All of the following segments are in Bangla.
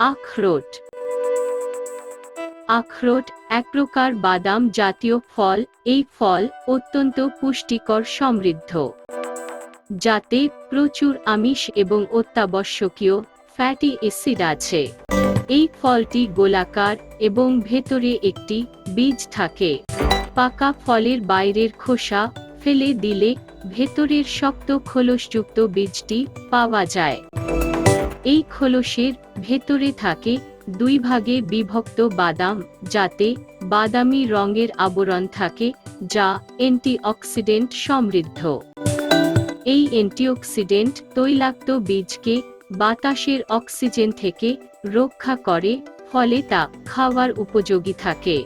আখরোট। আখরোট এক প্রকার বাদাম জাতীয় ফল, এই ফল অত্যন্ত পুষ্টিকর সমৃদ্ধ। যাতে প্রচুর আমিষ এবং অত্যাবশ্যকীয় ফ্যাটি অ্যাসিড আছে। এই ফলটি গোলাকার এবং ভেতরে একটি বীজ থাকে। পাকা ফলের বাইরের খোসা ফেলে দিলে ভেতরের শক্ত খোলসযুক্ত বীজটি পাওয়া যায়। এই খোলসের ভেতরে থাকে দুই ভাগে বিভক্ত বাদাম, যাতে বাদামি রঙের আবরণ থাকে, যা অ্যান্টিঅক্সিডেন্ট সমৃদ্ধ। এই অ্যান্টিঅক্সিডেন্ট তৈলাক্ত বীজকে বাতাসের অক্সিজেন থেকে রক্ষা করে, ফলে তা খাওয়ার উপযোগী থাকে।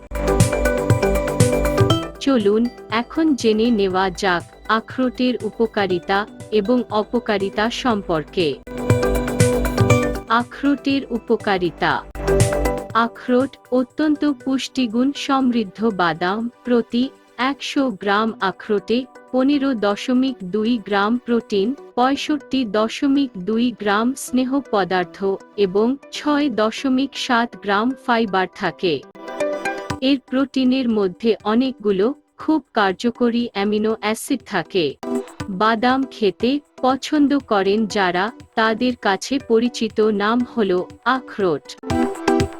চলুন, এখন জেনে নেওয়া যাক আখরোটের উপকারিতা এবং অপকারিতা সম্পর্কে। আখরোটের উপকারিতা। আখরোট অত্যন্ত পুষ্টিগুণ সমৃদ্ধ বাদাম প্রতি একশো গ্রাম আখরোটে পনেরো দশমিক দুই গ্রাম প্রোটিন, পঁয়ষট্টি দশমিক দুই গ্রাম স্নেহ পদার্থ এবং ছয় দশমিক সাত গ্রাম ফাইবার থাকে। এর প্রোটিনের মধ্যে অনেকগুলো খুব কার্যকরী অ্যামিনো অ্যাসিড থাকে। বাদাম খেতে পছন্দ করেন যারা তাদের কাছে পরিচিত নাম হল আখরোট।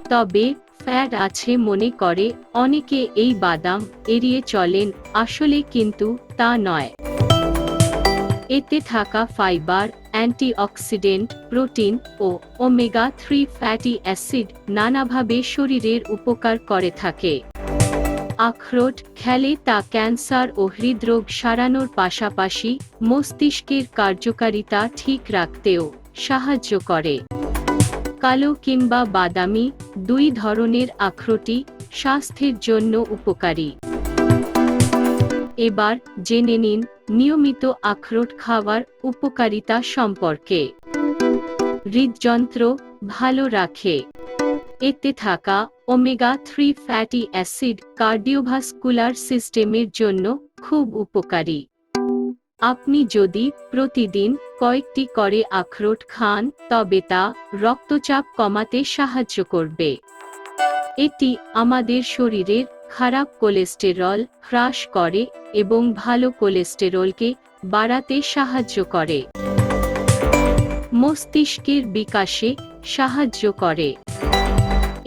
তবে ফ্যাট আছে মনে করে অনেকে এই বাদাম এড়িয়ে চলেন, আসলে কিন্তু তা নয়। এতে থাকা ফাইবার, অ্যান্টিঅক্সিডেন্ট, প্রোটিন ও ওমেগা থ্রি ফ্যাটি অ্যাসিড নানাভাবে শরীরের উপকার করে থাকে। আখরোট খেলে তা ক্যান্সার ও হৃদরোগ সারানোর পাশাপাশি মস্তিষ্কের কার্যকারিতা ঠিক রাখতেও সাহায্য করে। কালো কিংবা বাদামি দুই ধরনের আখরোটই স্বাস্থ্যের জন্য উপকারী। এবার জেনে নিন নিয়মিত আখরোট খাওয়ার উপকারিতা সম্পর্কে। হৃদযন্ত্র ভালো রাখে। এতে থাকা omega three fatty acid cardiovascular সিস্টেমের জন্য খুব উপকারী। আপনি যদি প্রতিদিন কয়েকটি করে আখরোট খান, তবে তা রক্তচাপ কমাতে সাহায্য করবে। এটি আমাদের শরীরের খারাপ কোলেস্টেরল হ্রাস করে এবং ভালো কোলেস্টেরলকে বাড়াতে সাহায্য করে। মস্তিষ্কের বিকাশে সাহায্য করে।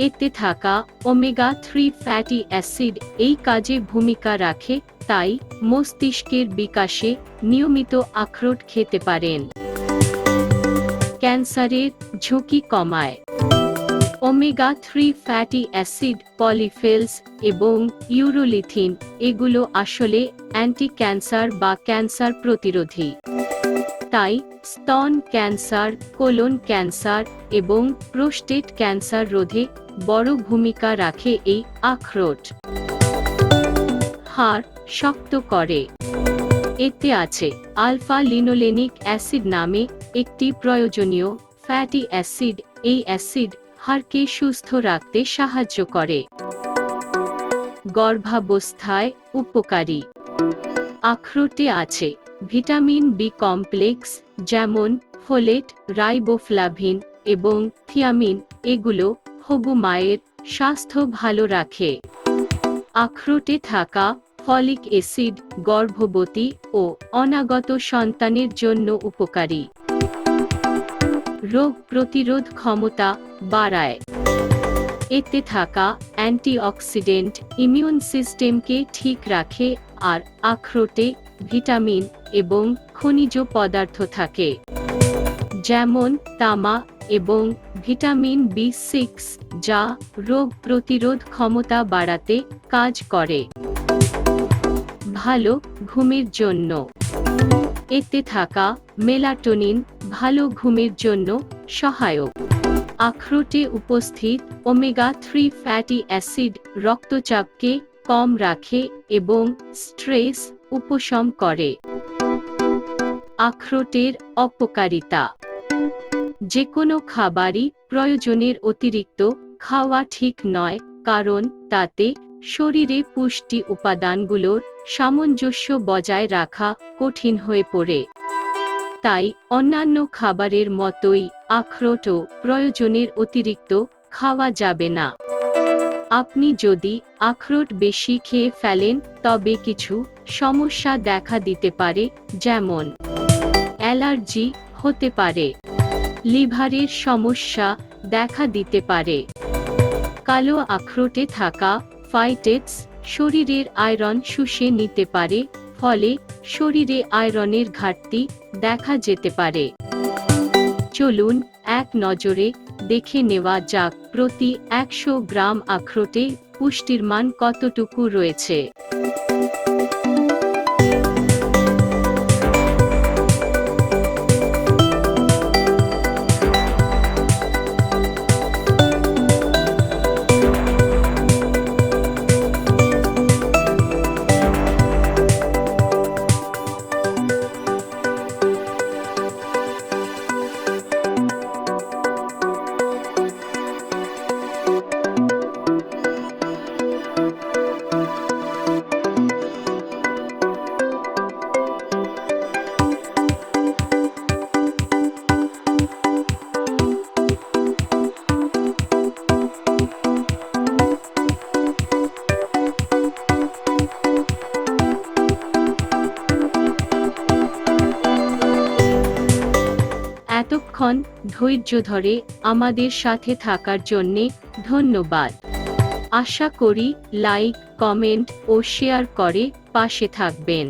এতে থাকা ওমেগা থ্রি ফ্যাটি অ্যাসিড এই কাজে ভূমিকা রাখে, তাই মস্তিষ্কের বিকাশে নিয়মিত আখরোট খেতে পারেন। ক্যান্সারের ঝুঁকি কমায়। Omega three fatty acid polyphenols এবং ইউরোলিথিন এগুলো আসলে অ্যান্টি ক্যান্সার বা ক্যান্সার প্রতিরোধী। তাই স্তন ক্যান্সার, কোলন ক্যান্সার এবং প্রোস্টেট ক্যান্সার রোধে বড় ভূমিকা রাখে এই আখরোট। হাড় শক্ত করে। এতে আছে আলফা লিনোলেনিক অ্যাসিড নামে একটি প্রয়োজনীয় ফ্যাটি অ্যাসিড। এই অ্যাসিড হাড়কে সুস্থ রাখতে সাহায্য করে। গর্ভাবস্থায় উপকারী। আখরোটে আছে ভিটামিন বি কমপ্লেক্স, যেমন ফোলেট, রাইবোফ্লাভিন এবং থিয়ামিন, এগুলো হবু মায়ের স্বাস্থ্য ভালো রাখে। আখরোটে থাকা ফলিক অ্যাসিড গর্ভবতী ও অনাগত সন্তানের জন্য উপকারী। রোগ প্রতিরোধ ক্ষমতা বাড়ায়। এতে থাকা অ্যান্টিঅক্সিডেন্ট ইমিউন সিস্টেমকে ঠিক রাখে আর আখরোটে ভিটামিন এবং খনিজ পদার্থ থাকে, যেমন তামা এবং ভিটামিন বি সিক্স যা রোগ প্রতিরোধ ক্ষমতা বাড়াতে কাজ করে। ভালো ঘুমের জন্য, এতে থাকা মেলাটোনিন ভালো ঘুমের জন্য সহায়ক। আখরোটে উপস্থিত ওমেগা থ্রি ফ্যাটি অ্যাসিড রক্তচাপকে কম রাখে এবং স্ট্রেস উপশম করে। আখরোটের অপকারিতা। যে কোনো খাবারই প্রয়োজনের অতিরিক্ত খাওয়া ঠিক নয়, কারণ তাতে শরীরে পুষ্টি উপাদানগুলোর সামঞ্জস্য বজায় রাখা কঠিন হয়ে পড়ে। তাই অন্যান্য খাবারের মতোই আখরোটও প্রয়োজনের অতিরিক্ত খাওয়া যাবে না। আপনি যদি আখরোট বেশি খেয়ে ফেলেন, তবে কিছু সমস্যা দেখা দিতে পারে, যেমন অ্যালার্জি হতে পারে, লিভারের সমস্যা দেখা দিতে পারে, কালো আখরোটে থাকা, ফাইটেটস শরীরের আয়রন শুষে নিতে পারে, ফলে শরীরে আয়রনের ঘাটতি দেখা যেতে পারে। চলুন এক নজরে দেখে নেওয়া যাক প্রতি একশো গ্রাম আখরোটে পুষ্টির মান কতটুকু রয়েছে। এতক্ষণ ধৈর্য ধরে আমাদের সাথে থাকার জন্যে ধন্যবাদ। আশা করি লাইক, কমেন্ট ও শেয়ার করে পাশে থাকবেন।